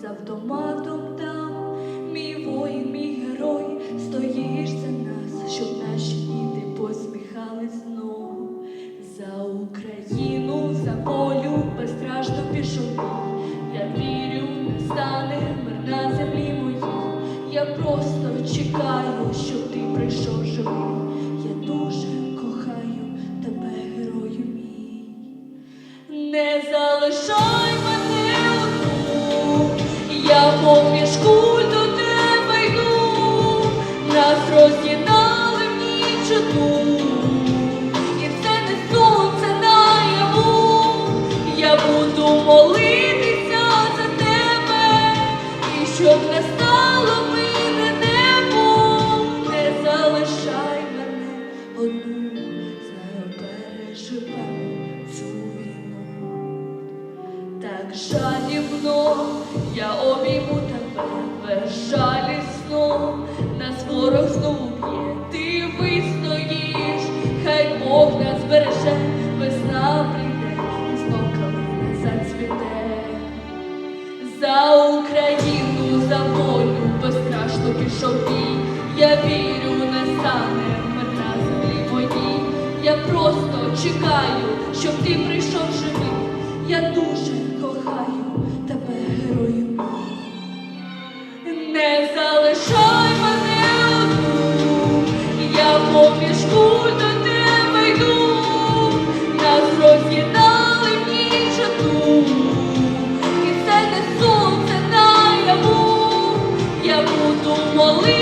з автоматом там. Мій воїн, мій герой, стоїш за нас, щоб наші діти посміхались знову. За Україну, за волю безстрашно пішов. Я вірю, не стане мир на землі моїй. Я просто чекаю, щоб ти прийшов живий. Я дуже кохаю тебе, герою мій. Не залишай я поміж культу, тебе йду, нас роз'єднали в ніч одну, і це не сонце наяву, я буду молитися за тебе, і щоб не стало жалібно я обійму тебе безжалісно, нас ворог знову б'є, ти вистоїш, хай Бог нас береже, весна прийде, і знов зацвіте. За Україну, за волю безстрашно пішов бій. Я вірю, не стане мир на землі моїй. Я просто чекаю, щоб ти не залишай мене я по мішку тебе йду, нас роз'єднали ніч одну, і це не сонце я буду молити.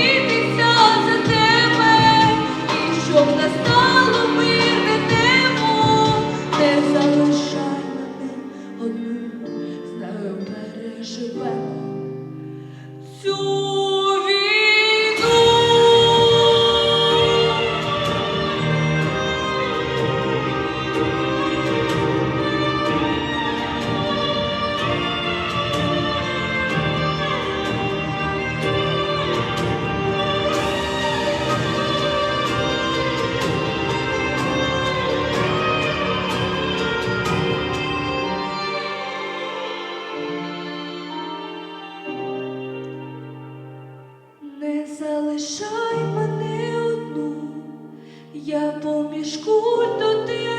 залишай мене одну, я поміж культу ти.